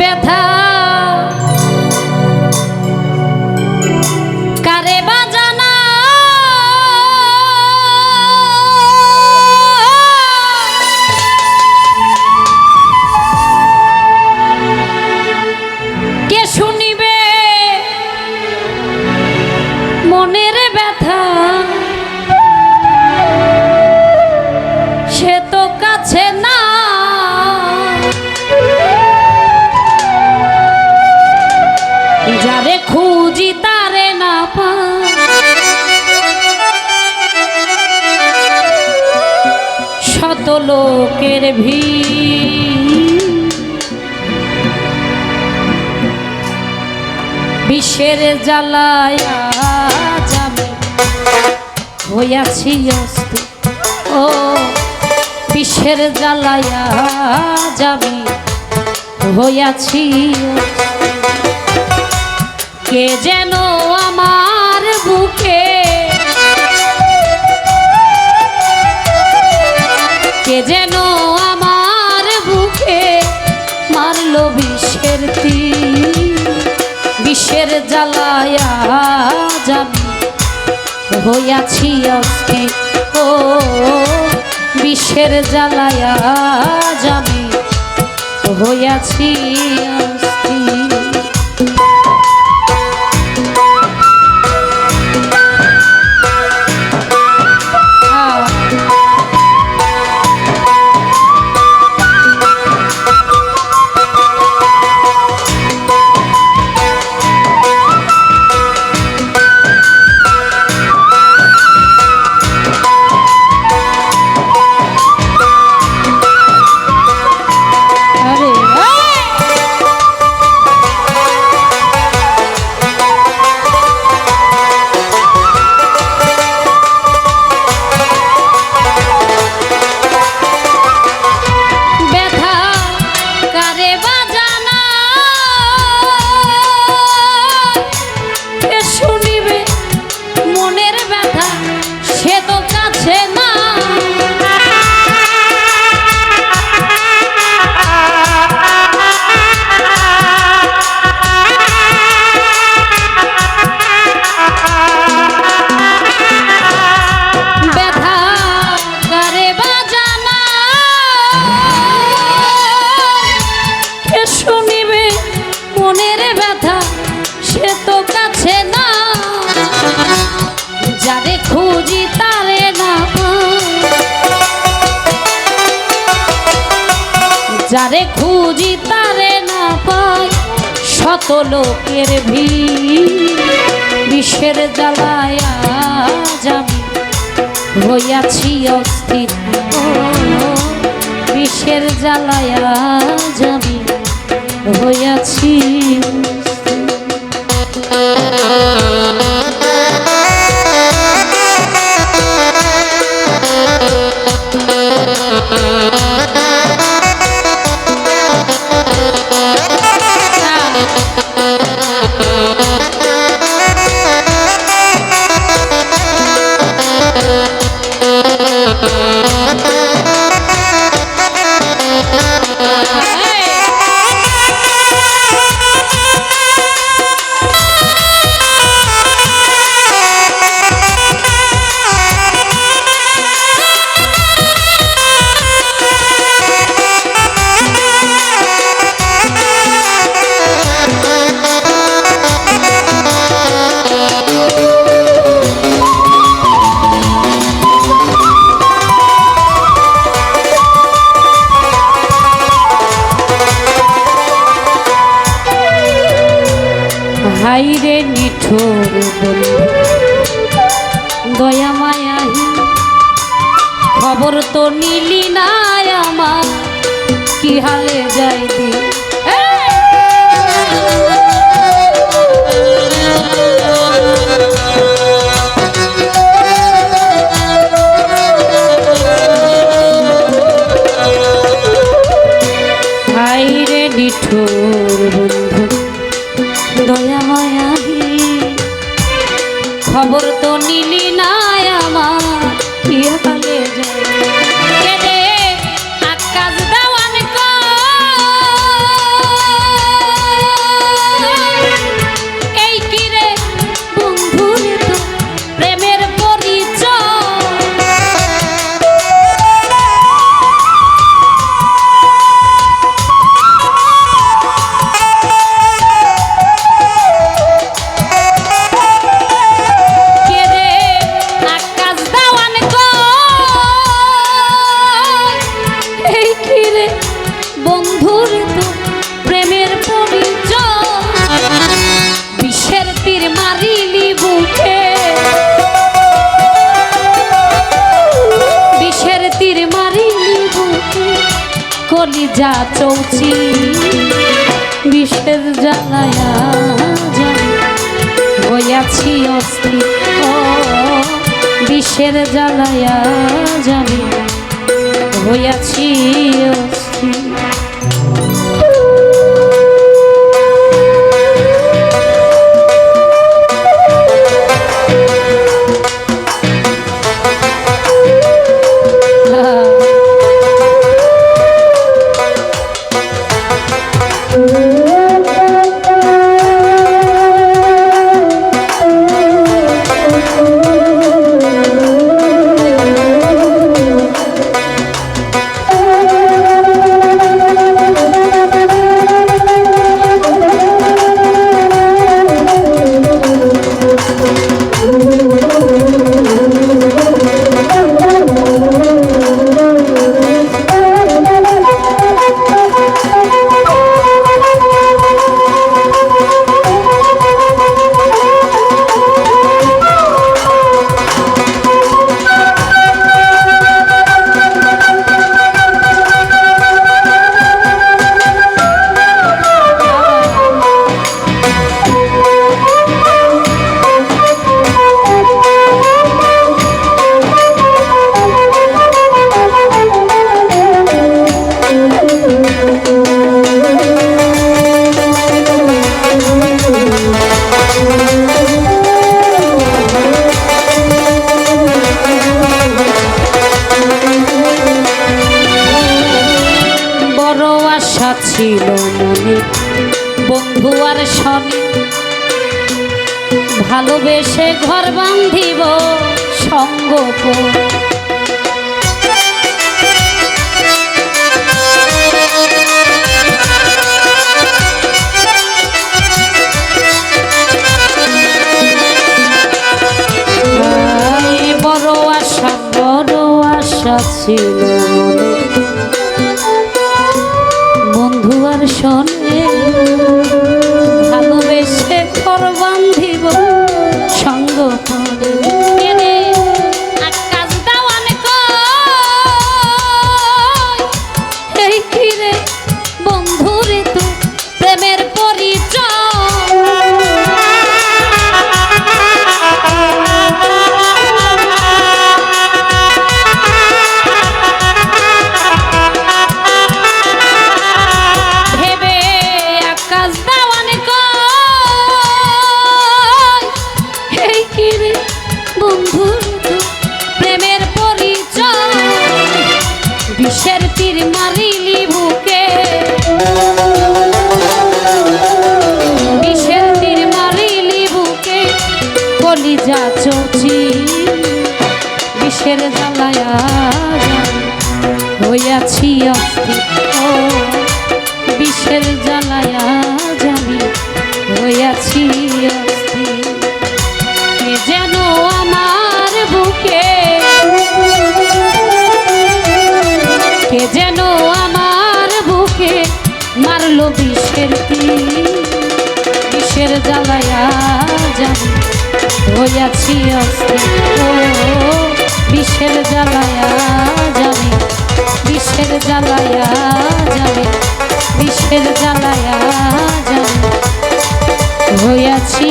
ব্যথা লোকের ভিড়। বিশ্বের জ্বালায় যাবে হইয়াছি অস্থির ও বিশ্বের জ্বালায়া যাবি হইয়াছি কে যেন আমার বুকে কে যেন আমার বুকে মারল বিশ্বের তীর। বিশ্বের জ্বালায়া যাবি হইয়াছি আজকে ও বিশ্বের জ্বালায়া যাবি হইয়াছি তারে না। যারে খুঁজি তারে না পাই শত লোকের বিশ্বের জ্বালায়া যাবি হইয়াছি অস্থির। বিশ্বের জ্বালায়া যাবি হইয়াছি হাইরে নিঠোর বন্ধু দয়া মায়াহি খবর তো নিলি না আমার। কি হালে যাই খবর তো নিলি না আমার। কি হালে যায়? রে বন্ধুর তো প্রেমের পরিচয়। বিষের তীর মারিলি বুকে। বিষের তীর মারিলি বুকে, কলিজা চৌচি। বিষের জ্বালায়া হইয়াছি অস্তিত্ব বিষের জ্বালায়া জানি হইয়াছি অস্থির ছিল মনে। বন্ধু আর শনি ভালোবেসে ঘর বান্ধিব সঙ্গ বড় আশা বড় আশা ছিল বন্ধু বিষের জ্বালায়া হইয়াছি ও, বিষের জ্বালায়া জানি হইয়াছি অস্থির। কে যেন আমার বুকে, কে যেন আমার বুকে মারলো বিষের বিষের জ্বালায়া জানি হইয়াছি অস্থির। ও বিষের জ্বালায়া যাবে বিষের জ্বালায়া যাবে বিষের জ্বালায়া যাবে হইয়াছি